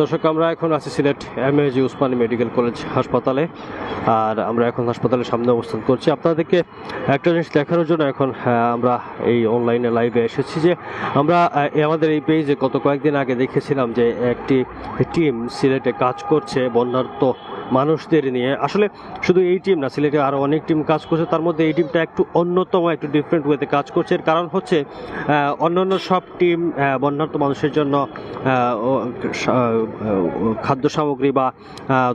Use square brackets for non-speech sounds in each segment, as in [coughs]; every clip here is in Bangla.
দর্শক, আমরা এখন আছি Sylhet M AG Osmani medical college হাসপাতালে, আর আমরা এখন হাসপাতালের সামনে অবস্থান করছি। আপনাদেরকে একটা জিনিস দেখানোর জন্য এখন আমরা এই অনলাইনে লাইভে এসেছি যে, আমরা আমাদের এই পেজে গত কয়েকদিন আগে দেখেছিলাম যে একটি টিম সিলেটে কাজ করছে, বন্যার্ত মানুষদের নিয়ে। আসলে শুধু এই টিম না, সিলেটে আরও অনেক টিম কাজ করছে। তার মধ্যে এই টিমটা একটু অন্যতম, একটু ডিফারেন্ট ওয়েতে কাজ করছে। এর কারণ হচ্ছে অন্যান্য সব টিম বন্যার্ত মানুষের জন্য খাদ্য সামগ্রী বা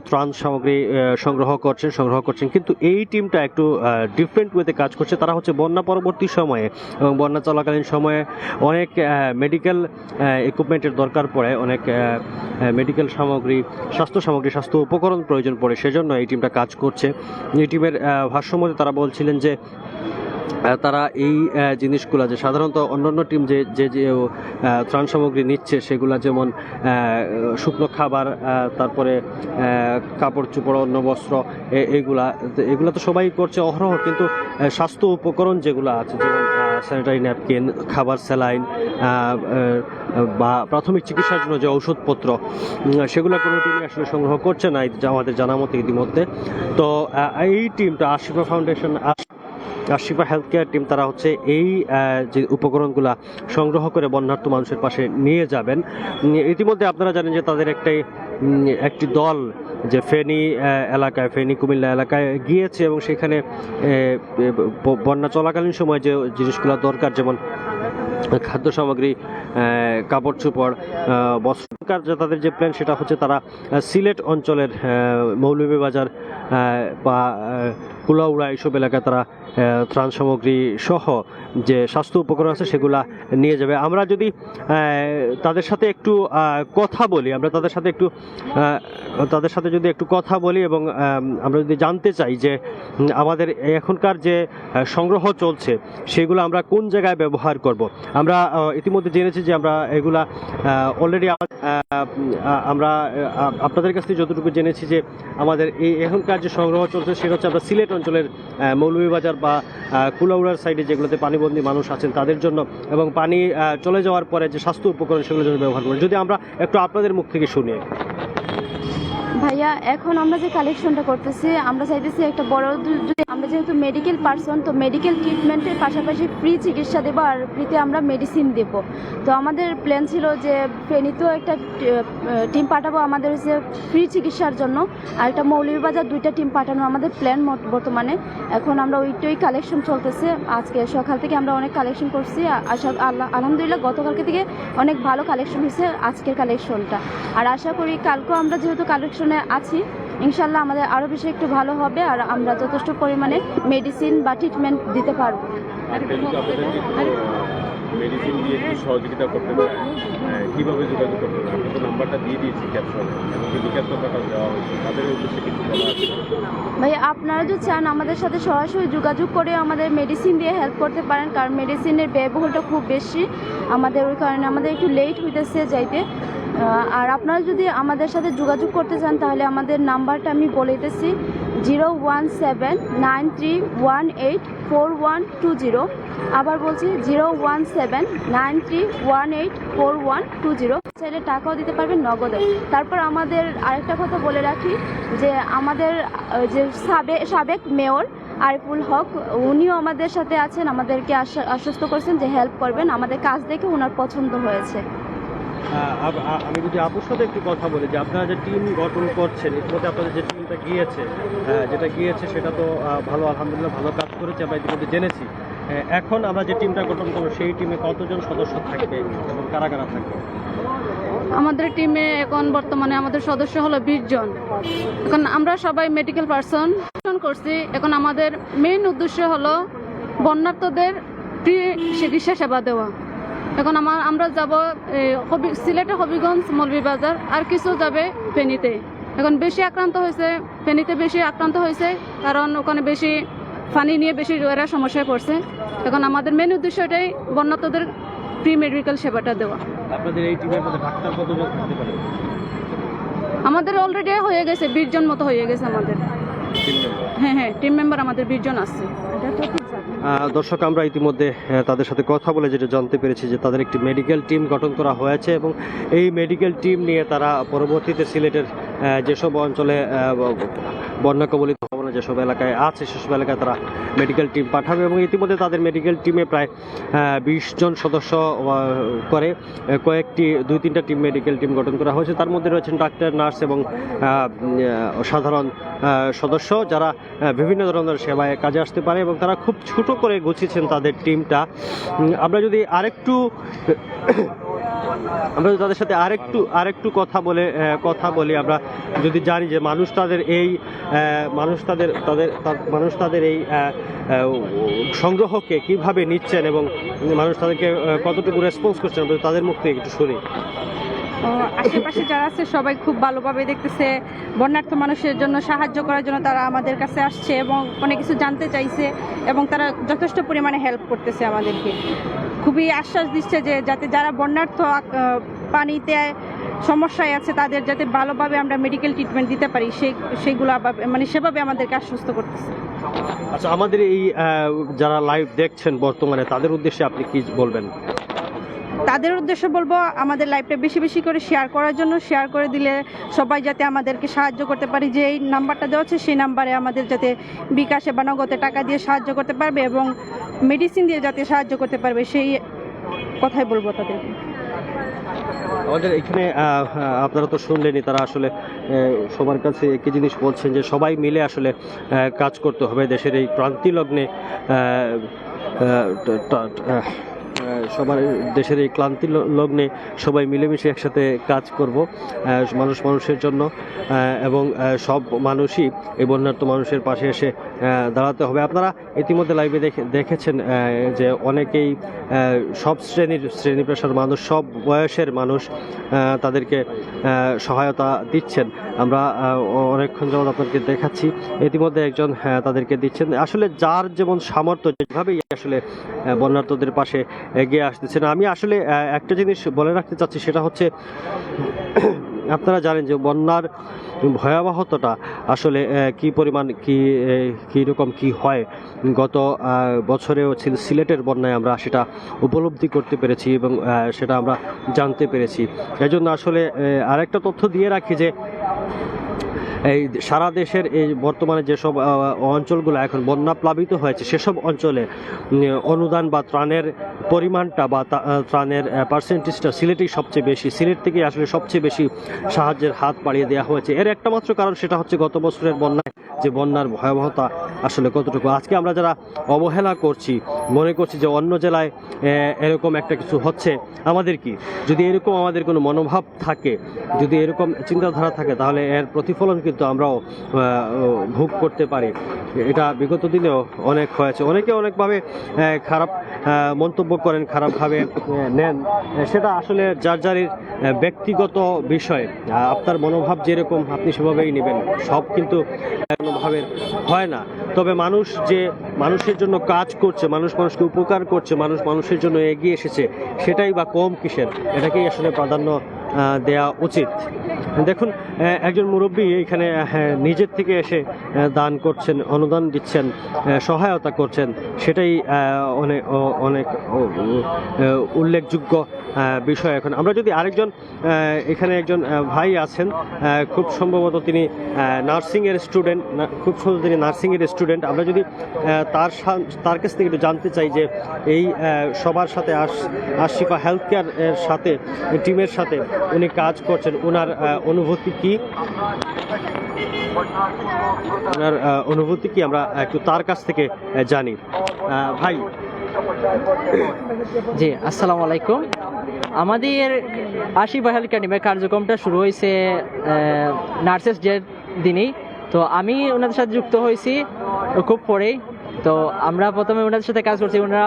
ত্রাণ সামগ্রী সংগ্রহ করছেন সংগ্রহ করছেন। কিন্তু এই টিমটা একটু ডিফারেন্ট ওয়েতে কাজ করছে। তারা হচ্ছে বন্যা পরবর্তী সময়ে এবং বন্যা চলাকালীন সময়ে অনেক মেডিকেল ইকুইপমেন্টের দরকার পড়ে। অনেক মেডিকেল সামগ্রী, স্বাস্থ্য সামগ্রী, স্বাস্থ্য উপকরণ প্রয়োজন। পড়ে। সেজন্য এই টিমটা কাজ করছে। এই টিমের ভাষ্যমতে তারা বলছিলেন যে তারা এই জিনিসগুলো যে সাধারণত অন্যান্য টিম যে যে যে ত্রাণ সামগ্রী নিচ্ছে, সেগুলো যেমন শুকনো খাবার তারপরে কাপড় চোপড় অন্য বস্ত্র এগুলা, এগুলো তো সবাই করছে অহরহ, কিন্তু স্বাস্থ্য উপকরণ যেগুলো আছে, যেমন স্যানিটারি ন্যাপকিন, খাবার স্যালাইন বা প্রাথমিক চিকিৎসার জন্য যে ঔষধপত্র সেগুলো কোনো টিমই আসলে সংগ্রহ করছে না আমাদের জানা মতে ইতিমধ্যে। তো এই টিমটা Ashifa foundation Ashifa health care team তারা হচ্ছে এই যে উপকরণগুলা সংগ্রহ করে বন্যার্থ মানুষের পাশে নিয়ে যাবেন। ইতিমধ্যে আপনারা জানেন যে তাদের একটাই একটি দল যে ফেনী এলাকায়, ফেনী কুমিল্লা এলাকায় গিয়েছে এবং সেখানে বন্যা চলাকালীন সময় যে জিনিসগুলো দরকার যেমন খাদ্য সামগ্রী কাপড় চোপড় বস্ত্রকার তাদের যে প্ল্যান সেটা হচ্ছে তারা সিলেট অঞ্চলের মৌলভীবাজার বা কুলাউড়া এইসব এলাকায় তারা ত্রাণ সামগ্রী সহ যে স্বাস্থ্য উপকরণ আছে সেগুলা নিয়ে যাবে। আমরা যদি তাদের সাথে একটু কথা বলি, আমরা তাদের সাথে একটু তাদের সাথে যদি একটু কথা বলি এবং আমরা যদি জানতে চাই যে আমাদের এখনকার যে সংগ্রহ চলছে, সেগুলো আমরা কোন জায়গায় ব্যবহার করব? আমরা ইতিমধ্যে জেনেছি যে আমরা এগুলা অলরেডি আমরা আপনাদের কাছ থেকে যতটুকু জেনেছি যে আমাদের এই এখনকার যে সংগ্রহ চলছে, সেটা হচ্ছে আমরা সিলেট অঞ্চলের মৌলভীবাজার বা কুলাউড়ার সাইডে যেগুলোতে পানিবন্দী মানুষ আছেন তাদের জন্য এবং পানি চলে যাওয়ার পরে যে স্বাস্থ্য উপকরণ সেগুলোর জন্য ব্যবহার করি যদি আমরা একটু আপনাদের মুখ থেকে শুনি। ভাইয়া, এখন আমরা যে কালেকশনটা করতেছি, আমরা চাইতেছি একটা বড় আমরা যেহেতু মেডিকেল পার্সন তো মেডিকেল ট্রিটমেন্টের পাশাপাশি ফ্রি চিকিৎসা দেবো আর ফ্রিতে আমরা মেডিসিন দেব। তো আমাদের প্ল্যান ছিল যে ফেনীতেও একটা টিম পাঠাবো আমাদের হচ্ছে ফ্রি চিকিৎসার জন্য। আর একটা মৌলভীবাজার দুইটা টিম পাঠানো আমাদের প্ল্যান বর্তমানে। এখন আমরা ওইটাই কালেকশন চলতেছে। আজকে সকাল থেকে আমরা অনেক কালেকশন করছি। আশা আল্লাহ আলহামদুলিল্লাহ গতকালকে থেকে অনেক ভালো কালেকশন হয়েছে আজকের কালেকশনটা আর আশা করি কালকেও আমরা যেহেতু কালেকশনে আছি। ইনশাল্লাহ আমাদের আরও বেশি একটু ভালো হবে আর আমরা যথেষ্ট পরিমাণে মেডিসিন বা ট্রিটমেন্ট দিতে পারব। একটা মেডিসিন দিয়ে একটু সহযোগিতা করতে চায় হ্যাঁ, যোগাযোগ করতে পারে আমি তো নাম্বারটা দিয়ে দিয়েছি ক্যাপশনে এবং বিকাশ টাকা দেওয়া হয়েছে। তাদের উদ্দেশ্যে কিছু বলা আছে? ভাই আপনারা যদি চান আমাদের সাথে সরাসরি যোগাযোগ করে আমাদের মেডিসিন দিয়ে হেল্প করতে পারেন কারণ মেডিসিনের ব্যয়বহুলটা খুব বেশি। আমাদের ওই কারণে আমাদের একটু লেট হইতেছে যাইতে। আর আপনারা যদি আমাদের সাথে যোগাযোগ করতে চান, তাহলে আমাদের নাম্বারটা আমি বলে দিতেছি, zero one seven nine three one eight four one two zero. আবার বলছি, zero one seven nine three one eight four one two zero. চাইলে টাকাও দিতে পারবেন নগদে তারপর আমাদের আরেকটা কথা বলে রাখি, যে আমাদের যে সাবেক সাবেক মেয়র আরিফুল হক, উনিও আমাদের সাথে আছেন, আমাদেরকে আশ্বা- আশ্বস্ত করছেন যে হেল্প করবেন। আমাদের কাজ দেখে ওনার পছন্দ হয়েছে। আমি যদি আপুর সাথে একটু কথা বলি, যে আপনারা যে টিম গঠন করছেন, ইতিমধ্যে আপনাদের যে টিমটা গিয়েছে যেটা গিয়েছে সেটা তো ভালো, আলহামদুলিল্লাহ ভালো কাজ করেছে, আমরা ইতিমধ্যে জেনেছি। এখন আমরা যে টিমটা গঠন করব, সেই টিমে কতজন সদস্য থাকবে এবং কারা কারা থাকবে? আমাদের টিমে এখন বর্তমানে আমাদের সদস্য হলো বিশ জন। এখন আমরা সবাই মেডিকেল পার্সন করছি। এখন আমাদের মেইন উদ্দেশ্য হলো বন্যার্থদের চিকিৎসা সেবা দেওয়া। এখন আমার আমরা যাব সিলেটে হবিগঞ্জ মৌলভীবাজার আর কিছু যাবে ফেনীতে। এখন বেশি আক্রান্ত হয়েছে ফেনীতে বেশি আক্রান্ত হয়েছে কারণ ওখানে বেশি পানি নিয়ে বেশি এরা সমস্যায় পড়ছে। এখন আমাদের মেন উদ্দেশ্য এটাই বন্যার্থদের প্রি মেডিকেল সেবাটা দেওয়া। আপনাদের এই টিমের মধ্যে ডাক্তার কতজন থাকতে পারে? আমাদের অলরেডি হয়ে গেছে বিশ জন মতো হয়ে গেছে আমাদের। হ্যাঁ হ্যাঁ টিম মেম্বার আমাদের বিশ জন আছে। দর্শক, আমরা ইতিমধ্যে তাদের সাথে কথা বলে যেটা জানতে পেরেছি যে তাদের একটি মেডিকেল টিম গঠন করা হয়েছে এবং এই মেডিকেল টিম নিয়ে তারা পরবর্তীতে সিলেটের যেসব অঞ্চলে বন্যা কবলিত যেসব এলাকায় আছে সেসব এলাকায় তারা মেডিকেল টিম পাঠাবে এবং ইতিমধ্যে তাদের মেডিকেল টিমে প্রায় বিশ জন সদস্য করে কয়েকটি, দুই তিনটা টিম মেডিকেল টিম গঠন করা হয়েছে। তার মধ্যে রয়েছেন ডাক্তার নার্স এবং সাধারণ সদস্য যারা বিভিন্ন ধরনের সেবায় কাজে আসতে পারে এবং তারা খুব ছোট করে গুছিয়েছেন তাদের টিমটা আমরা যদি আরেকটু আমরা তাদের সাথে আরেকটু আরেকটু কথা বলে কথা বলি আমরা। যদি জানি যে মানুষ তাদের এই মানুষ তাদের তাদের মানুষ তাদের এই সংগ্রহকে কীভাবে নিচ্ছেন এবং মানুষ তাদেরকে কতটুকু রেসপন্স করছেন, আমরা তাদের মুখ থেকে একটু শুনি। আশেপাশে যারা আছে, সবাই খুব ভালোভাবে দেখতেছে। বন্যার্থ মানুষের জন্য সাহায্য করার জন্য তারা আমাদের কাছে আসছে এবং অনেক কিছু জানতে চাইছে এবং তারা যথেষ্ট পরিমাণে হেল্প করতেছে আমাদেরকে। খুবই আশ্বাস দিচ্ছে যে যাতে যারা বন্যার্থ পানিতে সমস্যায় আছে তাদের যাতে ভালোভাবে আমরা মেডিকেল ট্রিটমেন্ট দিতে পারি সেই সেইগুলো মানে সেভাবে আমাদেরকে আশ্বস্ত করতেছে। আচ্ছা আমাদের এই যারা লাইভ দেখছেন বর্তমানে তাদের উদ্দেশ্যে আপনি কি বলবেন? তাদের উদ্দেশ্য বলব আমাদের লাইফটা বেশি বেশি করে শেয়ার করার জন্য শেয়ার করে দিলে সবাই যাতে আমাদেরকে সাহায্য করতে পারে। যে এই নাম্বারটা দেওয়া আছে সেই নাম্বারে আমাদের যাতে বিকাশে বা নগদে টাকা দিয়ে সাহায্য করতে পারবে এবং মেডিসিন দিয়ে যাতে সাহায্য করতে পারবে, সেই কথাই বলব তাদেরকে আমাদের এখানে আপনারা তো শুনলেনি তারা আসলে সবার কাছে একই জিনিস বলছেন যে সবাই মিলে আসলে কাজ করতে হবে দেশের এই ক্রান্তি সবার দেশের এই ক্লান্তি লগ্নে সবাই মিলেমিশে একসাথে কাজ করব মানুষ মানুষের জন্য এবং সব মানুষই এই বন্যার্থ মানুষের পাশে এসে দাঁড়াতে হবে। আপনারা ইতিমধ্যে লাইভে দেখে দেখেছেন যে অনেকেই সব শ্রেণির শ্রেণি পেশার মানুষ, সব বয়সের মানুষ তাদেরকে সহায়তা দিচ্ছেন। আমরা অনেকক্ষণ যেমন আপনাদেরকে দেখাচ্ছি। ইতিমধ্যে একজন তাদেরকে দিচ্ছেন। আসলে যার যেমন সামর্থ্য, যেভাবেই আসলে বন্যার্থদের পাশে এগিয়ে আসতেছেন। আমি আসলে একটা জিনিস বলে রাখতে চাচ্ছি সেটা হচ্ছে [coughs] আপনারা জানেন যে বন্যার ভয়াবহতাটা আসলে কি পরিমাণ কি আহ, কি হয়। গত বছরেও সিলেটের বন্যায় আমরা সেটা উপলব্ধি করতে পেরেছি এবং সেটা আমরা জানতে পেরেছি। এজন্য আসলে আরেকটা তথ্য দিয়ে রাখি যে এই সারা দেশের এই বর্তমানে যেসব অঞ্চলগুলো এখন বন্যা প্লাবিত হয়েছে, সেসব অঞ্চলে অনুদান বা ত্রাণের পরিমাণটা বা ত্রাণের পার্সেন্টেজটা সিলেটেই সবচেয়ে বেশি। সিলেট থেকে আসলে সবচেয়ে বেশি সাহায্যের হাত বাড়িয়ে দেওয়া হয়েছে। এর একটা মাত্র কারণ সেটা হচ্ছে গত বছরের বন্যায় যে বন্যার ভয়াবহতা আসলে কতটুকু। আজকে আমরা যারা অবহেলা করছি, মনে করছি যে অন্য জেলায় এরকম একটা কিছু হচ্ছে, আমাদের কি? যদি এরকম আমাদের কোনো মনোভাব থাকে, যদি এরকম চিন্তাধারা থাকে, তাহলে এর প্রতিফলন কিন্তু আমরাও ভোগ করতে পারি। এটা বিগত দিনেও অনেক হয়েছে। অনেকে অনেকভাবে খারাপ মন্তব্য করেন, খারাপভাবে নেন। সেটা আসলে যার যারের ব্যক্তিগত বিষয়। আপনার মনোভাব যেরকম, আপনি সেভাবেই নেবেন। সব কিন্তু কোনোভাবে হয় না। তবে মানুষ যে, মানুষের জন্য কাজ করছে, মানুষ মানুষকে উপকার করছে, মানুষ মানুষের জন্য এগিয়ে এসেছে, সেটাই বা কম কিসের? এটাকেই আসলে প্রাধান্য দেওয়া উচিত। দেখুন একজন মুরব্বী এখানে নিজের থেকে এসে দান করছেন, অনুদান দিচ্ছেন সহায়তা করছেন, সেটাই অনেক অনেক উল্লেখযোগ্য। বিষয় এখন। আমরা যদি আরেকজন এখানে একজন ভাই আছেন খুব সম্ভবত তিনি নার্সিংয়ের স্টুডেন্ট খুব সম্ভবত তিনি নার্সিংয়ের স্টুডেন্ট। আমরা যদি তার তার কাছ থেকে একটু জানতে চাই যে এই সবার সাথে আশ- আশিফা হেলথ কেয়ার সাথে, টিমের সাথে উনি কাজ করছেন। ওনার অনুভূতি কি? ওনার অনুভূতি কি? আমরা একটু তার কাছ থেকে জানি। ভাই জি, আসসালামু আলাইকুম। আমাদের আশি বাহাল একাডেমির কার্যক্রমটা শুরু হয়েছে নার্সেস ডে দিনেই। তো আমি ওনাদের সাথে যুক্ত হয়েছি খুব পরেই। তো আমরা প্রথমে ওনাদের সাথে কাজ করছি। ওনারা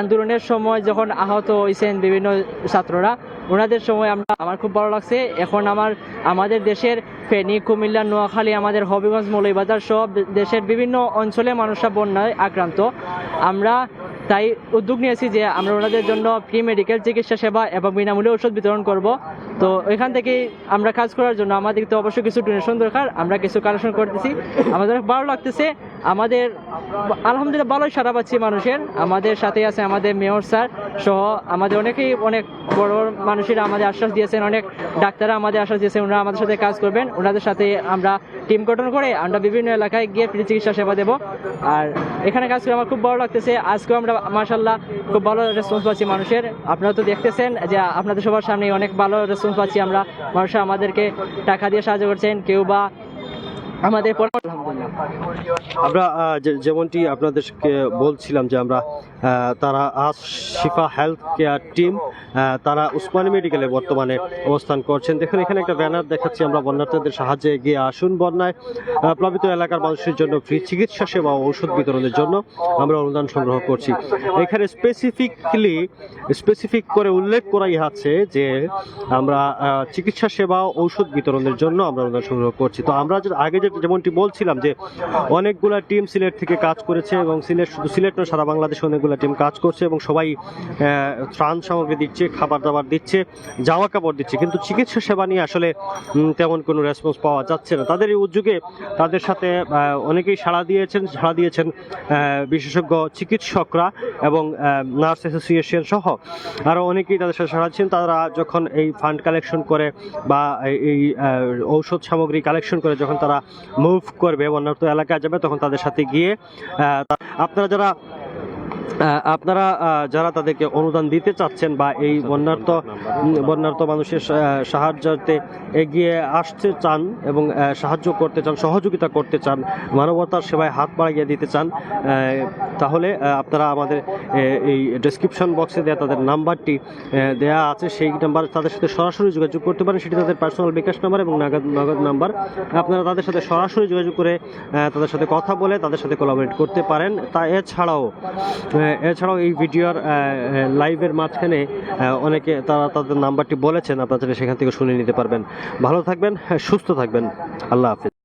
আন্দোলনের সময় যখন আহত হয়েছেন বিভিন্ন ছাত্ররা, ওনাদের সময় আমরা, আমার খুব ভালো লাগছে। এখন আমার, আমাদের দেশের ফেনী, কুমিল্লা, নোয়াখালী, আমাদের হবিগঞ্জ, মৌলভীবাজার সব দেশের বিভিন্ন অঞ্চলে মানুষরা বন্যায় আক্রান্ত। আমরা তাই উদ্যোগ নিয়েছি যে আমরা ওনাদের জন্য ফ্রি মেডিকেল চিকিৎসা সেবা এবং বিনামূল্যে ওষুধ বিতরণ করব। তো এখান থেকে আমরা কাজ করার জন্য আমাদের তো অবশ্যই কিছু ডোনেশন দরকার, আমরা কিছু কালেকশন করতেছি আমাদের ভালো লাগতেছে। আমাদের আলহামদুলিল্লাহ ভালোই সারা পাচ্ছি মানুষের। আমাদের সাথে আছে আমাদের মেয়র স্যার। সহ আমাদের অনেকেই অনেক বড় মানুষেরা আমাদের আশ্বাস দিয়েছেন, অনেক ডাক্তাররা আমাদের আশ্বাস দিয়েছেন, ওনারা আমাদের সাথে কাজ করবেন, ওনাদের সাথে আমরা টিম গঠন করে আমরা বিভিন্ন এলাকায় গিয়ে ফ্রি চিকিৎসা সেবা দেবো। আর এখানে কাজ করে আমার খুব ভালো লাগতেছে, আজকেও আমরা মাসাল্লাহ খুব ভালো রেসপন্স পাচ্ছি মানুষের। আপনারা তো দেখতেছেন যে আপনাদের সবার সামনে অনেক ভালো রেসপন্স পাচ্ছি আমরা। মানুষরা আমাদেরকে টাকা দিয়ে সাহায্য করছেন, কেউ বা আমাদের পর- আমরা যেমনটি আপনাদেরকে বলছিলাম যে আমরা তারা আজ শিফা হেলথ কেয়ার টিম তারা উসমানী মেডিকেলে বর্তমানে অবস্থান করছেন। দেখুন, এখানে একটা ব্যানার দেখাচ্ছি, আমরা বন্যার্থীদের সাহায্যে এগিয়ে আসুন বন্যায়। প্লাবিত এলাকার মানুষের জন্য ফ্রি চিকিৎসা সেবা ও ঔষধ বিতরণের জন্য আমরা অনুদান সংগ্রহ করছি। এখানে স্পেসিফিকলি স্পেসিফিক করে উল্লেখ করাই আছে যে আমরা চিকিৎসা সেবা ঔষধ বিতরণের জন্য আমরা অনুদান সংগ্রহ করছি। তো আমরা আগে যেমনটি বলছিলাম যে অনেকগুলা টিম সিলেট থেকে কাজ করেছে এবং সিলেট, শুধু সিলেট নয়, সারা বাংলাদেশে অনেকগুলো টিম কাজ করছে এবং সবাই ত্রাণ সামগ্রী দিচ্ছে, খাবার দাবার দিচ্ছে জামা কাপড় দিচ্ছে। কিন্তু চিকিৎসা সেবা নিয়ে আসলে তেমন কোনো রেসপন্স পাওয়া যাচ্ছে না। তাদের এই উদ্যোগে তাদের সাথে অনেকেই সাড়া দিয়েছেন সাড়া দিয়েছেন বিশেষজ্ঞ চিকিৎসকরা এবং নার্স অ্যাসোসিয়েশন সহ আরও অনেকেই তাদের সাথে সাড়া দিচ্ছেন তারা যখন এই ফান্ড কালেকশন করে বা এই- ঔষধ সামগ্রী কালেকশন করে, যখন তারা মুভ করবে বন্যার্থ এলাকায় যাবে তখন তাদের সাথে গিয়ে আপনারা যারা আপনারা যারা তাদেরকে অনুদান দিতে চাচ্ছেন বা এই বন্যার্থ বন্যার্থ মানুষের সা- সাহায্যার্থে এগিয়ে আসতে চান এবং সাহায্য করতে চান, সহযোগিতা করতে চান, মানবতার সেবায় হাত বাড়িয়ে দিতে চান তাহলে আপনারা আমাদের এই ডেসক্রিপশন বক্সে দেওয়া তাদের নাম্বারটি দেয়া আছে। সেই নাম্বার, তাদের সাথে সরাসরি যোগাযোগ করতে পারেন। সেটি তাদের পার্সোনাল বিকাশ নাম্বার এবং নাগাদ, নগদ নাম্বার। আপনারা তাদের সাথে সরাসরি যোগাযোগ করে তাদের সাথে কথা বলে, তাদের সাথে কোলাবরেট করতে পারেন। তা এছাড়াও এছাড়াও এই ভিডিওর লাইভের মাঝখানে অনেকে তারা তাদের নাম্বারটি বলেছেন, আপনারা সেখান থেকে শুনে নিতে পারবেন। ভালো থাকবেন, সুস্থ থাকবেন। আল্লাহ হাফিজ।